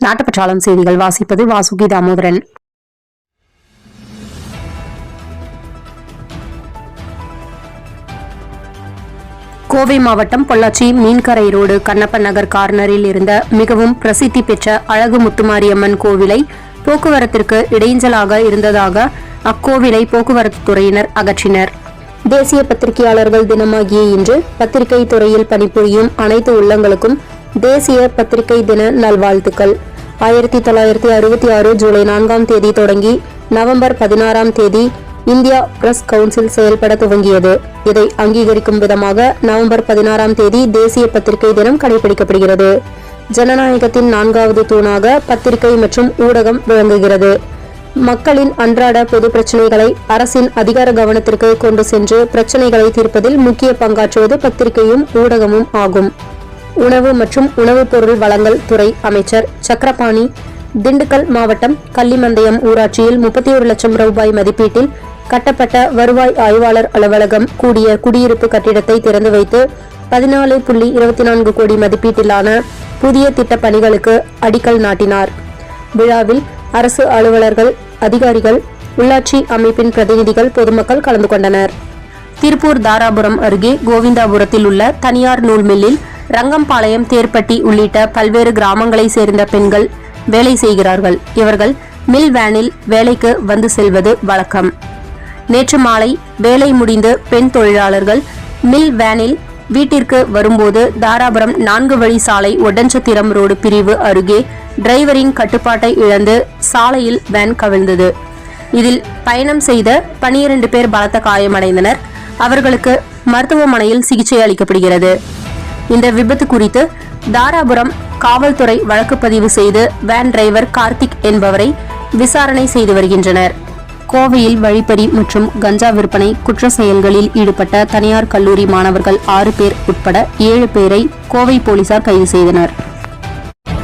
நாட்டுப்பற்றாளம் செய்திகள் வாசிப்பது வாசுகி தாமோதரன் கோவை மாவட்டம் பொள்ளாச்சி மீன்கரை ரோடு கண்ணப்பன் நகர் கார்னரில் இருந்த மிகவும் பிரசித்தி பெற்ற அழகு முத்துமாரியம்மன் கோவிலை போக்குவரத்திற்கு இடைஞ்சலாக இருந்ததாக அக்கோவிலை போக்குவரத்து துறையினர் அகற்றினர். தேசிய பத்திரிகையாளர்கள் தினமாகிய இன்று பத்திரிகை துறையில் பணிபுரியும் அனைத்து உள்ளங்களுக்கும் தேசிய பத்திரிகை தின நல்வாழ்த்துக்கள். ஆயிரத்தி தொள்ளாயிரத்தி அறுபத்தி ஆறு ஜூலை நான்காம் தேதி தொடங்கி நவம்பர் பதினாறாம் தேதி இந்தியா பிரஸ் கவுன்சில் செயல்பட துவங்கியது. இதை அங்கீகரிக்கும் விதமாக நவம்பர் பதினாறாம் தேதி தேசிய பத்திரிகை தினம் கடைபிடிக்கப்படுகிறது. ஜனநாயகத்தின் நான்காவது தூணாக பத்திரிகை மற்றும் ஊடகம் விளங்குகிறது. மக்களின் அன்றாட பொது பிரச்சனைகளை அரசின் அதிகார கவனத்திற்கு கொண்டு சென்று பிரச்சனைகளை தீர்ப்பதில் முக்கிய பங்காற்றுவது பத்திரிகையும் ஊடகமும் ஆகும். உணவு மற்றும் உணவுப் பொருள் வழங்கல் துறை அமைச்சர் சக்கரபாணி திண்டுக்கல் மாவட்டம் கள்ளிமந்தயம் ஊராட்சியில் முப்பத்தி ஒரு லட்சம் ரூபாய் மதிப்பீட்டில் கட்டப்பட்ட வருவாய் ஆய்வாளர் அலுவலகம் கூடிய குடியிருப்பு கட்டிடத்தை திறந்து வைத்து பதினாலு புள்ளி இருபத்தி நான்கு கோடி மதிப்பீட்டிலான புதிய திட்டப் பணிகளுக்கு அடிக்கல் நாட்டினார். விழாவில் அரசு அலுவலர்கள் அதிகாரிகள் உள்ளாட்சி அமைப்பின் பிரதிநிதிகள் பொதுமக்கள் கலந்து கொண்டனர். திருப்பூர் தாராபுரம் அருகே கோவிந்தாபுரத்தில் உள்ள தனியார் நூல் மில்லில் ரங்கம்பாளையம் தேர்ப்பட்டி உள்ளிட்ட பல்வேறு கிராமங்களைச் சேர்ந்த பெண்கள் வேலை செய்கிறார்கள். இவர்கள் மில் வேனில் வேலைக்கு வந்து செல்வது வழக்கம். நேற்று மாலை வேலை முடிந்து பெண் தொழிலாளர்கள் மில் வேனில் வீட்டிற்கு வரும்போது தாராபுரம் நான்கு வழி சாலை ஒட்டஞ்சத்திரம் ரோடு பிரிவு அருகே டிரைவரின் கட்டுப்பாட்டை இழந்து சாலையில் வேன் கவிழ்ந்தது. இதில் பயணம் செய்த பனிரண்டு பேர் பலத்த காயமடைந்தனர். அவர்களுக்கு மருத்துவமனையில் சிகிச்சை அளிக்கப்படுகிறது. இந்த விபத்து குறித்து தாராபுரம் காவல்துறை வழக்கு பதிவு செய்து வேன் டிரைவர் கார்த்திக் என்பவரை விசாரணை செய்து வருகின்றனர். கோவையில் வழிப்பறி மற்றும் கஞ்சா விற்பனை குற்ற செயல்களில் ஈடுபட்ட தனியார் கல்லூரி மாணவர்கள் ஆறு பேர் உட்பட ஏழு பேரை கோவை போலீசார் கைது செய்தனர்.